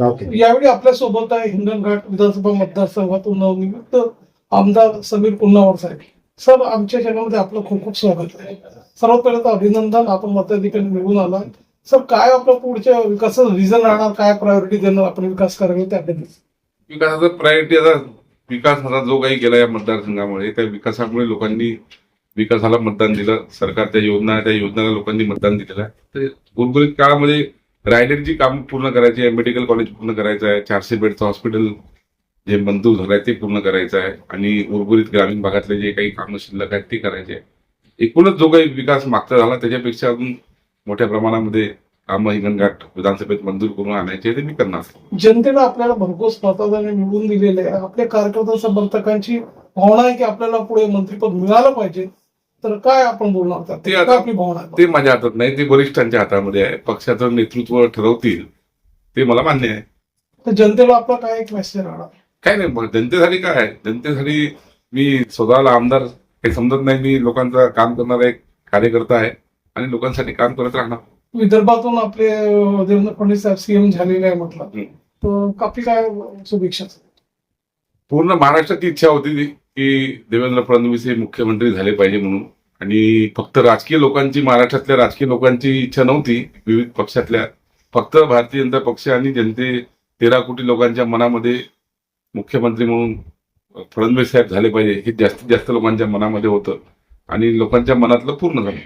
यावेळी आपल्यासोबत आहे हिंगणघाट विधानसभा मतदारसंघातून नवनियुक्त आमदार समीर पुन्नावर साहेब. सर आमच्या चॅनलमध्ये आपलं खूप खूप स्वागत आहे. सर्वात पहिलं तर अभिनंदन आपण मताधिकारी निघून आला सर काय आपलं पुढच्या विकासाचं रिझन राहणार? काय प्रायोरिटी देणार आपण विकास करावे त्याबद्दल विकासाचा प्रायोरिटी आता विकास आता जो काही केला या मतदारसंघामुळे त्या विकासामुळे लोकांनी विकासाला मतदान दिलं. सरकारच्या योजना त्या योजनेला लोकांनी मतदान दिलेलं आहे. तर उर्वरित काळामध्ये राहिलेली काम पूर्ण करायची आहे मेडिकल कॉलेज पूर्ण करायचं आहे चारशे बेडचं हॉस्पिटल जे मंजूर झालंय ते पूर्ण करायचं आहे आणि उर्वरित ग्रामीण भागातले जे काही कामं शिल्लक आहेत ते करायचे आहे. एकूणच जो काही विकास मागचा झाला त्याच्यापेक्षा अजून मोठ्या प्रमाणामध्ये कामं हिंगणघाट विधानसभेत मंजूर करून आणायचे ते मी करणार जनतेला आपल्याला भरघोस मताने निवडून दिलेले आहे. आपल्या कार्यकर्ता समर्थकांची भावना आहे की आपल्याला पुढे मंत्रीपद मिळालं पाहिजे. तर काय आपण बोलणार? ते आता- आपली भावना आहे. ते माझ्या हातात नाही ते वरिष्ठांच्या हातामध्ये आहे. पक्षाचं नेतृत्व ठरवतील ते मला मान्य आहे. तर जनतेला आपला काय एक मेसेज राहणार? काय नाही मग जनतेसाठी काय आहे? जनतेसाठी मी स्वतःला आमदार हे समजत नाही. मी लोकांचं काम करणारा एक कार्यकर्ता आहे आणि लोकांसाठी काम करत राहणार. विदर्भातून आपले अं, देवेंद्र फडणवीस साहेब सीएम झालेले आहे म्हटलं. हम्म. तर आपली काय शुभेच्छा. पूर्ण महाराष्ट्राची इच्छा होती ती. की देवेंद्र फडणवीस हे मुख्यमंत्री झाले पाहिजे म्हणून. आणि फक्त राजकीय लोकांची महाराष्ट्रातल्या राजकीय लोकांची इच्छा नव्हती विविध पक्षातल्या. फक्त भारतीय जनता पक्ष आणि जनते तेरा कोटी लोकांच्या मनामध्ये मुख्यमंत्री म्हणून फडणवीस साहेब झाले पाहिजे हे जास्तीत जास्त लोकांच्या मनामध्ये होतं. आणि लोकांच्या मनातलं पूर्ण झालं.